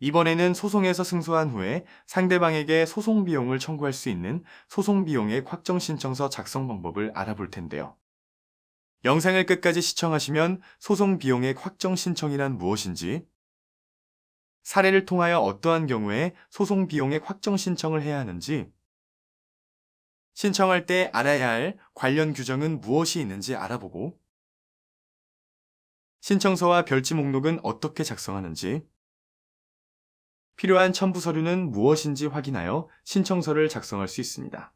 이번에는 소송에서 승소한 후에 상대방에게 소송 비용을 청구할 수 있는 소송 비용액 확정 신청서 작성 방법을 알아볼 텐데요. 영상을 끝까지 시청하시면 소송 비용액 확정 신청이란 무엇인지, 사례를 통하여 어떠한 경우에 소송 비용액 확정 신청을 해야 하는지, 신청할 때 알아야 할 관련 규정은 무엇이 있는지 알아보고, 신청서와 별지 목록은 어떻게 작성하는지, 필요한 첨부 서류는 무엇인지 확인하여 신청서를 작성할 수 있습니다.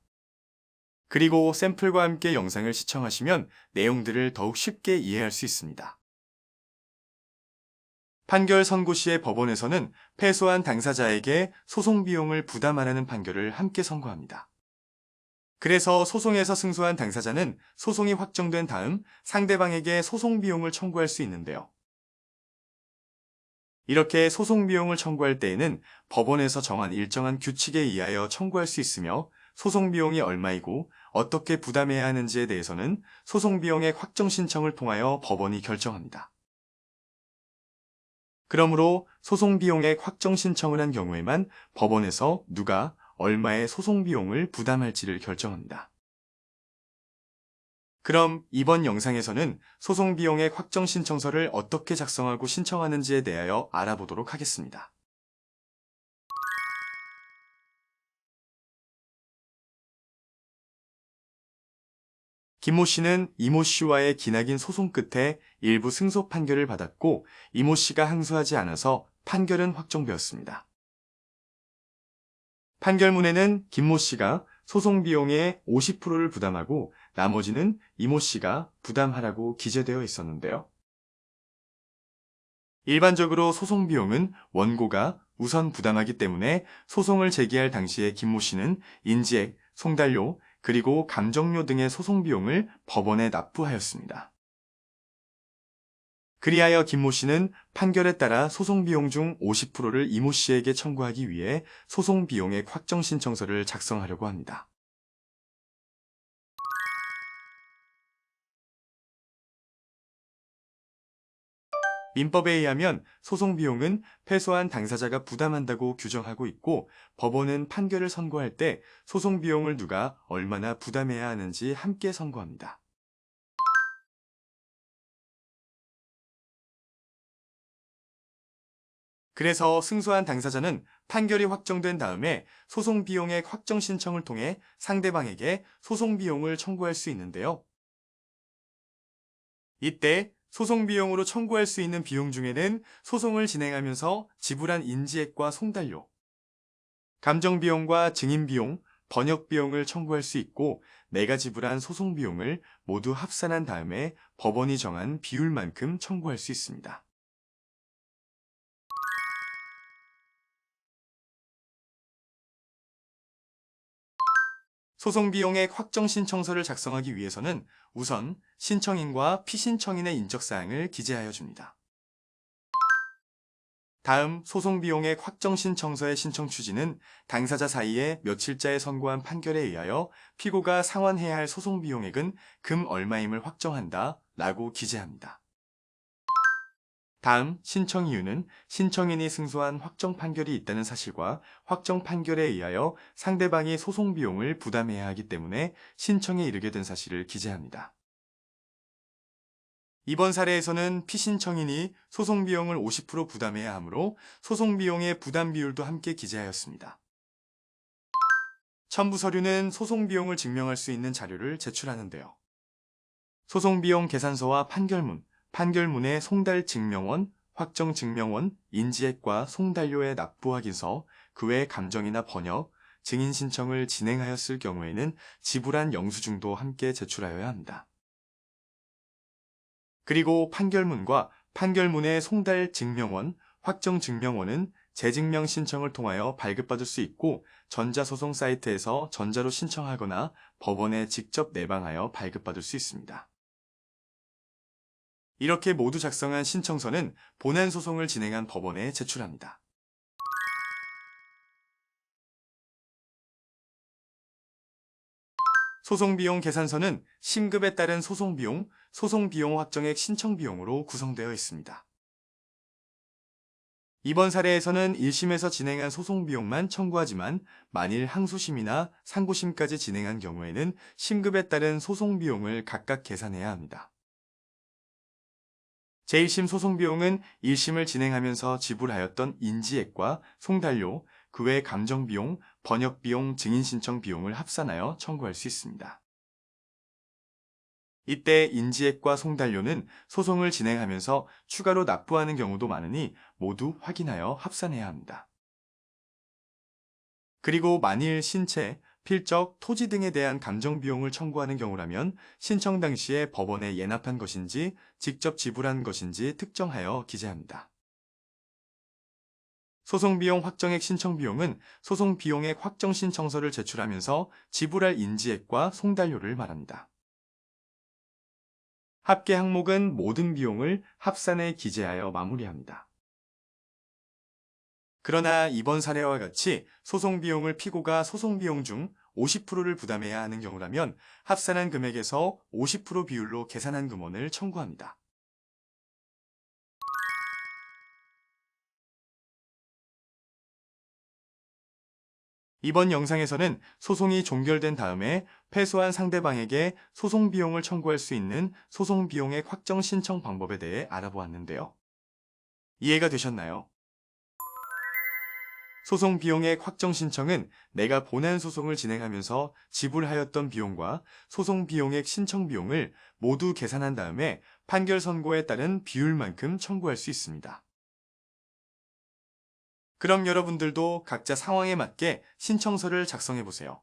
그리고 샘플과 함께 영상을 시청하시면 내용들을 더욱 쉽게 이해할 수 있습니다. 판결 선고 시에 법원에서는 패소한 당사자에게 소송 비용을 부담하라는 판결을 함께 선고합니다. 그래서 소송에서 승소한 당사자는 소송이 확정된 다음 상대방에게 소송 비용을 청구할 수 있는데요. 이렇게 소송 비용을 청구할 때에는 법원에서 정한 일정한 규칙에 의하여 청구할 수 있으며 소송 비용이 얼마이고 어떻게 부담해야 하는지에 대해서는 소송 비용의 확정 신청을 통하여 법원이 결정합니다. 그러므로 소송 비용액 확정 신청을 한 경우에만 법원에서 누가 얼마의 소송 비용을 부담할지를 결정합니다. 그럼 이번 영상에서는 소송 비용액 확정 신청서를 어떻게 작성하고 신청하는지에 대하여 알아보도록 하겠습니다. 김모 씨는 이모 씨와의 기나긴 소송 끝에 일부 승소 판결을 받았고 이모 씨가 항소하지 않아서 판결은 확정되었습니다. 판결문에는 김모 씨가 소송 비용의 50%를 부담하고 나머지는 이모 씨가 부담하라고 기재되어 있었는데요. 일반적으로 소송 비용은 원고가 우선 부담하기 때문에 소송을 제기할 당시에 김모 씨는 인지액, 송달료, 그리고 감정료 등의 소송 비용을 법원에 납부하였습니다. 그리하여 김모 씨는 판결에 따라 소송 비용 중 50%를 이모 씨에게 청구하기 위해 소송 비용액 확정 신청서를 작성하려고 합니다. 민법에 의하면 소송 비용은 패소한 당사자가 부담한다고 규정하고 있고 법원은 판결을 선고할 때 소송 비용을 누가 얼마나 부담해야 하는지 함께 선고합니다. 그래서 승소한 당사자는 판결이 확정된 다음에 소송 비용의 확정 신청을 통해 상대방에게 소송 비용을 청구할 수 있는데요. 이때 소송 비용으로 청구할 수 있는 비용 중에는 소송을 진행하면서 지불한 인지액과 송달료, 감정 비용과 증인 비용, 번역 비용을 청구할 수 있고 내가 지불한 소송 비용을 모두 합산한 다음에 법원이 정한 비율만큼 청구할 수 있습니다. 소송 비용액 확정 신청서를 작성하기 위해서는 우선 신청인과 피신청인의 인적사항을 기재하여 줍니다. 다음 소송 비용액 확정 신청서의 신청 취지는 당사자 사이에 며칠자에 선고한 판결에 의하여 피고가 상환해야 할 소송 비용액은 금 얼마임을 확정한다 라고 기재합니다. 다음 신청 이유는 신청인이 승소한 확정 판결이 있다는 사실과 확정 판결에 의하여 상대방이 소송 비용을 부담해야 하기 때문에 신청에 이르게 된 사실을 기재합니다. 이번 사례에서는 피신청인이 소송 비용을 50% 부담해야 하므로 소송 비용의 부담 비율도 함께 기재하였습니다. 첨부 서류는 소송 비용을 증명할 수 있는 자료를 제출하는데요. 소송 비용 계산서와 판결문, 판결문의 송달 증명원, 확정 증명원, 인지액과 송달료의 납부 확인서, 그 외 감정이나 번역, 증인 신청을 진행하였을 경우에는 지불한 영수증도 함께 제출하여야 합니다. 그리고 판결문과 판결문의 송달 증명원, 확정 증명원은 재증명 신청을 통하여 발급받을 수 있고 전자소송 사이트에서 전자로 신청하거나 법원에 직접 내방하여 발급받을 수 있습니다. 이렇게 모두 작성한 신청서는 본안 소송을 진행한 법원에 제출합니다. 소송비용 계산서는 심급에 따른 소송비용, 소송비용 확정액 신청비용으로 구성되어 있습니다. 이번 사례에서는 1심에서 진행한 소송 비용만 청구하지만 만일 항소심이나 상고심까지 진행한 경우에는 심급에 따른 소송 비용을 각각 계산해야 합니다. 제1심 소송 비용은 1심을 진행하면서 지불하였던 인지액과 송달료, 그 외 감정 비용, 번역 비용, 증인 신청 비용을 합산하여 청구할 수 있습니다. 이때 인지액과 송달료는 소송을 진행하면서 추가로 납부하는 경우도 많으니 모두 확인하여 합산해야 합니다. 그리고 만일 신체, 필적, 토지 등에 대한 감정 비용을 청구하는 경우라면 신청 당시에 법원에 예납한 것인지 직접 지불한 것인지 특정하여 기재합니다. 소송 비용 확정액 신청 비용은 소송 비용액 확정 신청서를 제출하면서 지불할 인지액과 송달료를 말합니다. 합계 항목은 모든 비용을 합산해 기재하여 마무리합니다. 그러나 이번 사례와 같이 소송 비용을 피고가 소송 비용 중 50%를 부담해야 하는 경우라면 합산한 금액에서 50% 비율로 계산한 금원을 청구합니다. 이번 영상에서는 소송이 종결된 다음에 패소한 상대방에게 소송 비용을 청구할 수 있는 소송 비용액 확정 신청 방법에 대해 알아보았는데요. 이해가 되셨나요? 소송 비용액 확정 신청은 내가 본안 소송을 진행하면서 지불하였던 비용과 소송 비용액 신청 비용을 모두 계산한 다음에 판결 선고에 따른 비율만큼 청구할 수 있습니다. 그럼 여러분들도 각자 상황에 맞게 신청서를 작성해 보세요.